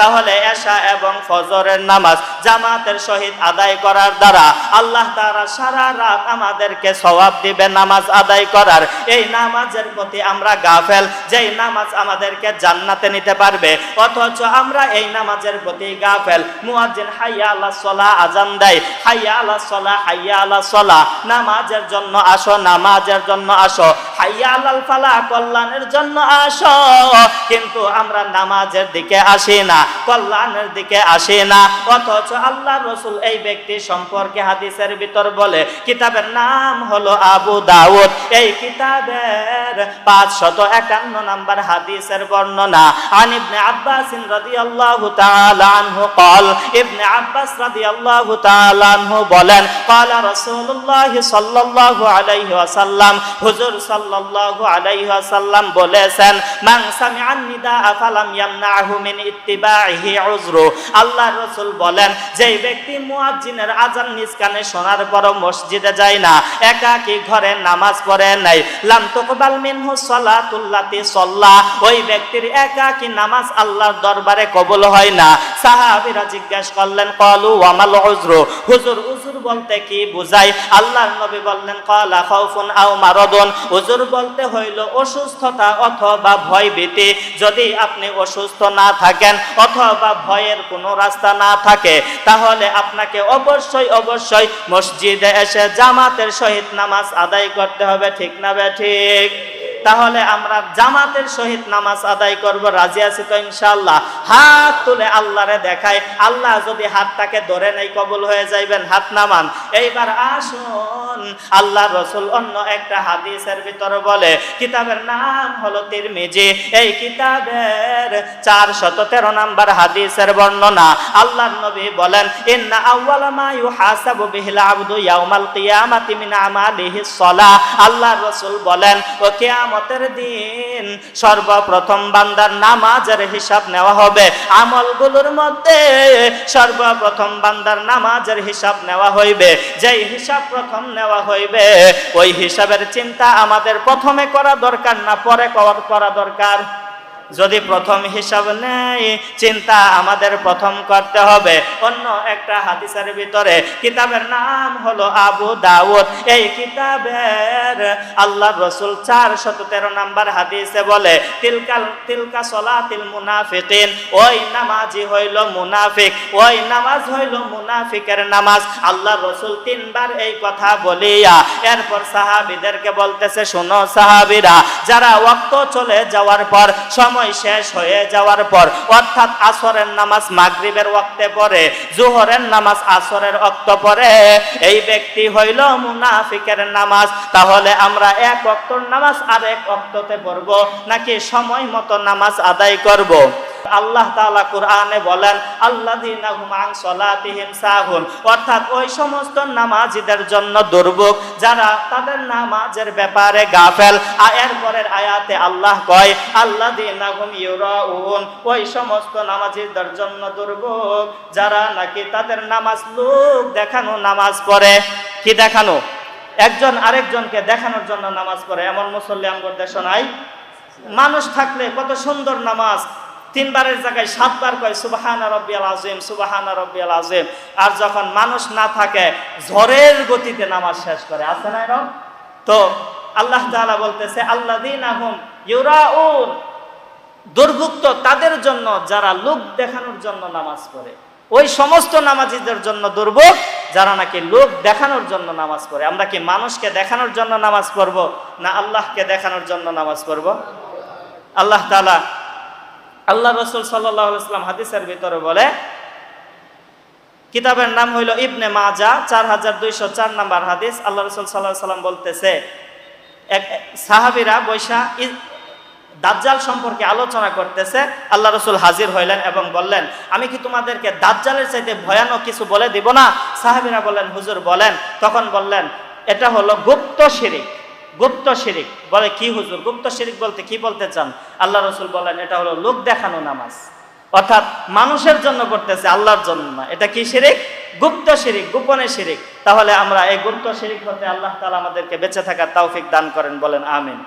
তাহলে এশা এবং ফজরের নামাজ জামাতের সহিত আদায় করার দ্বারা আল্লাহ তারা সারা রাত আমাদেরকে সওয়াব দিবে নামাজ আদায় করার। এই নামাজের প্রতি আমরা গাফেল, যেই নামাজ আমাদেরকে জান্নাতে নিতে পারবে। অথচ আমরা এই নামাজের প্রতি গাফেল। মুয়াজ্জিন হাইয়া আল্লাহ সলা আজান দেয়। হাইয়া আল্লাহ সলা, হাইয়া আল্লাহ সলা। নামাজের জন্য আসো, নামাজের জন্য আসো। হাইয়া আল্লাহ ফালা কল্যাণের জন্য আসো কিন্তু আমরা নামাজের দিকে আসি না কল্যাণের দিকে আসি না অথচ আল্লাহ রসুল এই ব্যক্তি সম্পর্কে হাদিসের ভিতর বলে কিতাবের নাম হলো আবু দাউদ এই কিতাবের পাঁচ শত একান্ন নাম্বার হাদিসের বর্ণনা আন ইবনে আব্বাস রাদিয়াল্লাহু তাআলা আনহু قال ابن আব্বাস রাদিয়াল্লাহু তাআলা আনহু বলেন قال رسول الله صلى الله عليه وسلم হুজুর সাল্লাল্লাহু ওয়াসাল্লাম বলেছেন আল্লাহর রাসূল বলেন ব্যক্তি আজান শোনার পরও মসজিদে যায় না, একাকী ঘরে নামাজ পড়ে নাই। ওই ব্যক্তির একাকী নামাজ আল্লাহর দরবারে কবুল হয় না। সাহাবীরা জিজ্ঞাসা করলেন ক্বালু ওয়ামাল উযরু হুজুর উযুর বলতে কি বুঝায় আল্লাহর নবী বললেন ক্বালা খাউফুন আও মারাদুন। উযুর বলতে হইল অসুস্থতা অথবা ভয় ভীতি। যদি আপনি অসুস্থ না থাকেন অথবা ভয়ের কোনো রাস্তা না থাকে, তাহলে আপনাকে অবশ্যই অবশ্যই মসজিদে এসে জামাতের সহিত নামাজ আদায় করতে হবে। ঠিক না বে? ঠিক। তাহলে আমরা জামাতের সহিত নামাজ আদায় করব। রাজি আছি তো ইনশাল্লাহ হাত তুলে আল্লাহরে দেখায় আল্লাহ যদি হাতটাকে ধরে নেই, কবল হয়ে যাইবেন। হাত নামান। এইবার আসুন। আল্লাহ রসুল অন্য একটা হাদিসের ভিতরে বলে, কিতাবের নাম হলো তিরমিজি। এই কিতাবের চার শত তেরো নাম্বার হাদিসের বর্ণনা আল্লাহর নবী বলেন, ইন্না আউয়ালা মা ইউহাসাবু বিহিল আবদু ইয়াউমাল কিয়ামাতি মিন আমালিহিস সালাহ আল্লাহর রাসূল বলেন, ও কিয়ামতের দিন সর্বপ্রথম বান্দার নামাজের হিসাব নেওয়া হবে। আমলগুলোর মধ্যে সর্বপ্রথম বান্দার নামাজের হিসাব নেওয়া হইবে। যেই হিসাব প্রথম নেওয়া হইবে। ওই হিসাবের চিন্তা আমাদের প্রথমে করা দরকার না পরে করা দরকার। যদি প্রথম হিসাব নেই চিন্তা আমাদের প্রথম করতে হবে। অন্য একটা হাদিসের ভিতরে কিতাবের নাম হলো আবু দাউদ। এই কিতাবের আল্লাহ রসুল চার শত তেরো নাম্বার হাদিসে বলে, তিলকাল, তিলকা সলাতিল মুনাফিকিন। ওই নামাজি হইল মুনাফিক, ওই নামাজ হইল মুনাফিকের নামাজ। আল্লাহ রসুল তিনবার এই কথা বলিয়া, এরপর সাহাবিদেরকে বলতেছে, শোনো সাহাবিরা, যারা ওয়াক্ত চলে যাওয়ার পর সময় শেষ হয়ে যাওয়ার পর, অর্থাৎ আসরের নামাজ মাগরিবের ওয়াক্তে পরে জোহরের নামাজ আসরের ওয়াক্ত পরে এই ব্যক্তি হইল মুনাফিকের নামাজ। তাহলে আমরা এক অক্তর নামাজ আর এক ওয়াক্ততে পড়ব, নাকি সময় মতো নামাজ আদায় করব? আল্লাহ তাআলা কোরআনে বলেন সাহুন। অর্থাৎ ওই সমস্ত নামাজীদের জন্য দুর্ভোগ যারা তাদের নামাজের ব্যাপারে গাফেল। আর এরপরের আয়াতে আল্লাহ কয় আল্লাযীনাহুম ইউরাউন। ওই সমস্ত নামাজীদের জন্য দুর্ভোগ যারা নাকি তাদের নামাজ লোক দেখানো নামাজ পড়ে। কি দেখানো? একজন আরেকজনকে দেখানোর জন্য নামাজ পড়ে। এমন মুসল্লি আমগর দেশ নাই। মানুষ থাকলে কত সুন্দর নামাজ। তিনবারের জায়গায় সাতবার কয়, সুবাহানা রব্বিয়াল আজিম সুবাহানা রব্বিয়াল আজিম আর যখন মানুষ না থাকে, ঝড়ের গতিতে নামাজ শেষ করে। আছে না এরকম? তো আল্লাহ তাআলা বলতেছে আল্লাহ দিন আহম ইউরাউন। দুর্ভুক্ত তাদের জন্য যারা লোক দেখানোর জন্য নামাজ পড়ে। ওই সমস্ত নামাজিদের জন্য দুর্ভোগ, যারা নাকি লোক দেখানোর জন্য নামাজ পড়ে। আমরা কি মানুষকে দেখানোর জন্য নামাজ পড়ব, না আল্লাহকে দেখানোর জন্য নামাজ পড়ব? আল্লাহ তাআলা আল্লাহ রসুল সাল্লাম হাদিসের ভিতরে বলে, কিতাবের নাম হইল ইবনে মাজা, চার হাজার দুইশো চার নাম্বার হাদিস। আল্লাহ রসুল সাল্লাহ সাল্লাম বলতেছে, এক সাহাবিরা বৈশা দাজ্জাল সম্পর্কে আলোচনা করতেছে। আল্লাহ রসুল হাজির হইলেন এবং বললেন, আমি কি তোমাদেরকে দাজ্জালের চাইতে ভয়ানক কিছু বলে দিব না? সাহাবিরা বললেন, হুজুর, বলেন। তখন বললেন, এটা হলো গুপ্ত শিরিক। গুপ্ত শিরিক বলে কি হুজুর? গুপ্ত শিরিক বলতে কি বলতে চান? আল্লাহ রসুল বলেন, এটা হলো লোক দেখানো নামাজ। অর্থাৎ মানুষের জন্য করতেছে আল্লাহর জন্য না। এটা কি শিরিক? গুপ্ত শিরিক, গোপনে শিরিক। তাহলে আমরা এই গুপ্ত শিরিক হতে আল্লাহ তালা আমাদেরকে বেঁচে থাকার তৌফিক দান করেন, বলেন আমিন।